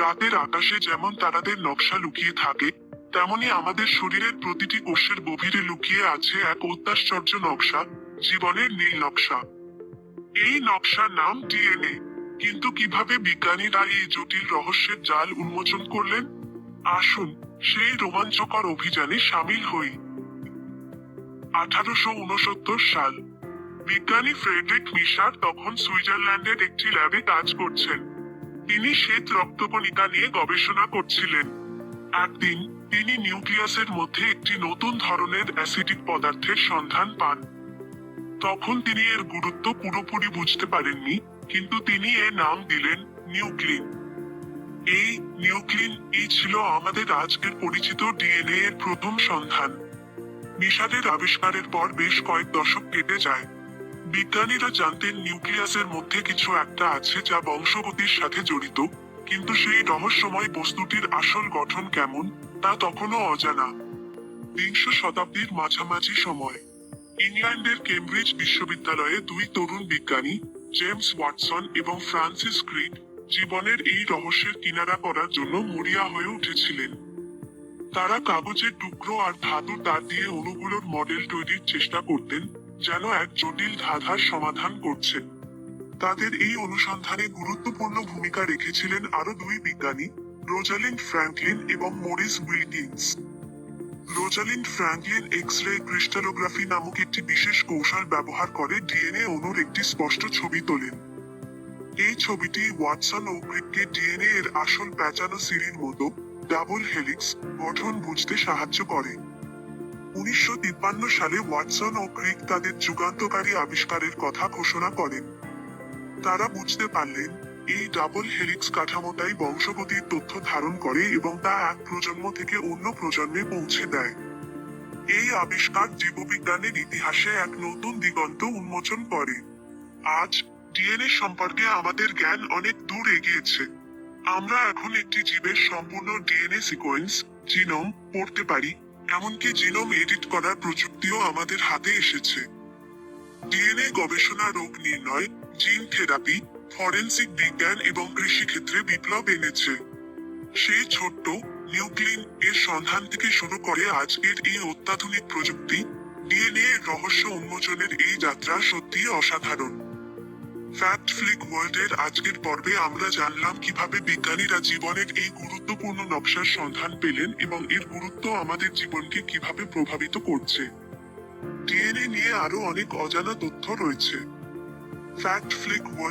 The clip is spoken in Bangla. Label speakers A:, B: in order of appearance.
A: রাতের আকাশে যেমন তারাদের নকশা লুকিয়ে থাকে, তেমনি আমাদের শরীরের প্রতিটি কোষের গভীরে লুকিয়ে আছে এক অত্যাশ্চর্য নকশা, জীবনের নীল নকশা। এই নকশার নাম ডিএনএ। কিন্তু কীভাবে বিজ্ঞানীরা এই জটিল রহস্যের জাল উন্মোচন করলেন? আসুন, সেই রোমাঞ্চকর অভিযানে সামিল হই। আঠারোশো উনসত্তর সাল। বিজ্ঞানী ফ্রেডরিক মিশার তখন সুইজারল্যান্ডের একটি ল্যাবে কাজ করছেন। তিনি শ্বেত রক্তকণিকা নিয়ে গবেষণা করছিলেন। একদিন তিনি নিউক্লিয়াসের মধ্যে একটি নতুন ধরনের অ্যাসিডিক পদার্থের সন্ধান পান। তখন তিনি এর গুরুত্ব পুরোপুরি বুঝতে পারেননি, কিন্তু তিনি এর নাম দিলেন নিউক্লিন। এই নিউক্লিন এই ছিল আমাদের আজকের পরিচিত ডিএনএ এর প্রথম সন্ধান। মিশারের আবিষ্কারের পর বেশ কয়েক দশক কেটে যায়। বিজ্ঞানীরা জানতেন নিউক্লিয়াসের মধ্যে কিছু একটা আছে যা বংশগতির সাথে জড়িত, কিন্তু সেই রহস্যময় বস্তুটির আসল গঠন কেমন, তা তখনও অজানা। বিংশ শতাব্দীর মাঝামাঝি সময়, ইংল্যান্ডের কেমব্রিজ বিশ্ববিদ্যালয়ে দুই তরুণ বিজ্ঞানী, জেমস ওয়াটসন এবং ফ্রান্সিস ক্রিক জীবনের এই রহস্যের কিনারা করার জন্য মরিয়া হয়ে উঠেছিলেন। তারা কাগজের টুকরো আর ধাতু তার দিয়ে অণুগুলোর মডেল তৈরির চেষ্টা করতেন যেন এক জটিল ধাঁধার সমাধান করছে। তাদের এই অনুসন্ধানে গুরুত্বপূর্ণ ভূমিকা রেখেছিলেন আরও দুই বিজ্ঞানী, রোজালিন ফ্র্যাঙ্কলিন এবং Maurice Wilkins. Rosalind Franklin X ray crystallography নামক একটি বিশেষ কৌশল ব্যবহার করে ডিএনএ অণুর একটি স্পষ্ট ছবি তোলেন। এই ছবিটি ওয়াটসন ও ক্রিককে ডিএনএ এর আসল প্যাঁচানো সিঁড়ির মতো ডাবল হেলিক্স গঠন বুঝতে সাহায্য করে। উনিশশো তিপ্পান্ন সালে ওয়াটসন ও ক্রিক তাদের যুগান্তকারী আবিষ্কারের কথা ঘোষণা করেন। তারা বুঝতে পারলেন, এই ডাবল হেলিক্স কাঠামোটাই বংশগতির তথ্য ধারণ করে এবং তা এক প্রজন্ম থেকে অন্য প্রজন্মে পৌঁছে দেয়। এই আবিষ্কার জীববিজ্ঞানের ইতিহাসে এক নতুন দিগন্ত উন্মোচন করে। আজ, ডিএনএ সম্পর্কে আমাদের জ্ঞান অনেক দূর এগিয়েছে। আমরা এখন একটি জীবের সম্পূর্ণ ডিএনএ সিকোয়েন্স, জিনোম পড়তে পারি। এমনকি জিনোম এডিট করার প্রযুক্তিও আমাদের হাতে এসেছে। ডিএনএ গবেষণা, রোগ নির্ণয়, জিন থেরাপি, ফরেনসিক বিজ্ঞান এবং কৃষিক্ষেত্রে বিপ্লব এনেছে। সেই ছোট্ট নিউক্লিন এর সন্ধান থেকে শুরু করে আজকের এই অত্যাধুনিক প্রযুক্তি, ডিএনএ এর রহস্য উন্মোচনের এই যাত্রা সত্যিই অসাধারণ। ফ্যাক্ট ফ্লিক ওয়ার্ল্ডের আজকের পর্বে আমরা জানলাম কীভাবে বিজ্ঞানীরা জীবনের এই গুরুত্বপূর্ণ নকশার সন্ধান পেলেন এবং এর গুরুত্ব আমাদের জীবনকে কীভাবে প্রভাবিত করছে। ডিএনএ নিয়ে আরও অনেক অজানা তথ্য রয়েছে। Fact Flick world